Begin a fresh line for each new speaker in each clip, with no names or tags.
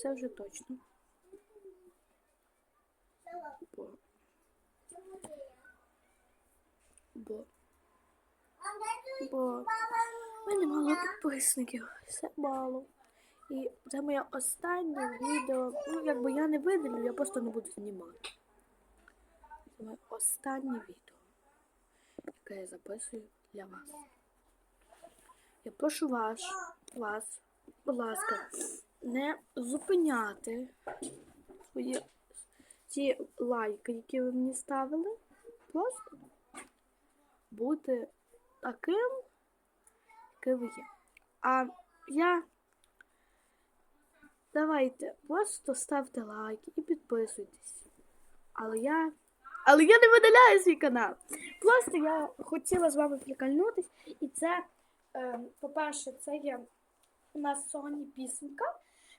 все вже точно. Бо. Бо. Бо. в мене мало підписників. Все мало. І це моє останнє відео. Ну, якби я не видалю, я просто не буду знімати. Це моє останнє відео, яке я записую для вас. Я прошу вас, вас, будь ласка, не зупиняти свої ці лайки, які ви мені ставили. Просто бути таким, яким ви є. А я. Давайте, просто ставте лайки і підписуйтесь. Але я. Але я не видаляю свій канал. Просто я хотіла з вами прикольнутись. І це, е, по-перше, це є у нас сьогодні пісенька.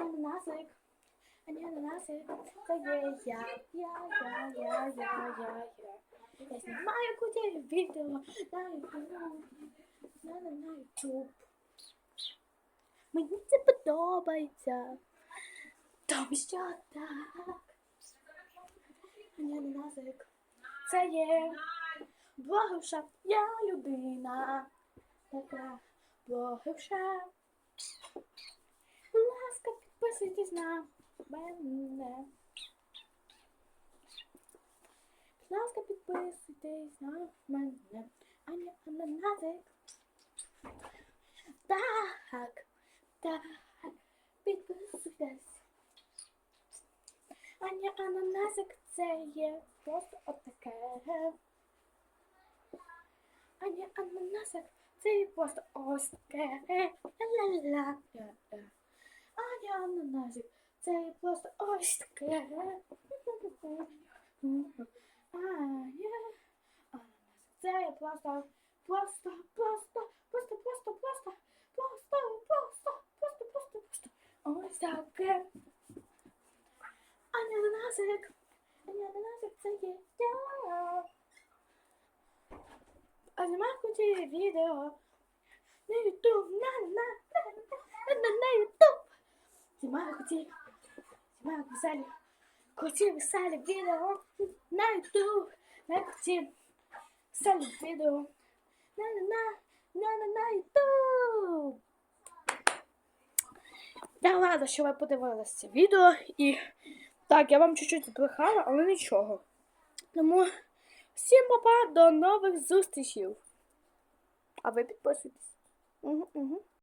ананасик, ананасик, це є я, я, я, я, я, я, я. Я знімаю куди відео на YouTube, на, на, на YouTube. Мені це подобається. Тому що так. Ананасик, це є блогерша, я людина. Така блогерша. Підписуйтесь на мене. Будь ласка, підписуйтесь на мене. Аня Ананасик. Так, так, підписуйтесь. Аня Ананасик це є просто отаке. Аня Ананасик це є просто ось таке. Ла-ла-ла. Аня Ананасик це просто ось таке. Аня Ананасик це просто, просто, просто, просто, просто, просто, просто, просто, просто, просто, просто. Ось таке. Ананасик. Ананасик це є я. А знімаю куди відео на ютуб, на, на, на, на, на, на ютуб. Знімаю куди, знімаю веселі, куди веселі відео на ютуб, на куди веселі відео на, на, на, на, на, на ютуб. Я рада, що ви подивилися це відео і так, я вам чуть-чуть збрехала, але нічого. Тому всім папа, до нових зустрічей. А ви підписуйтесь. Угу, угу.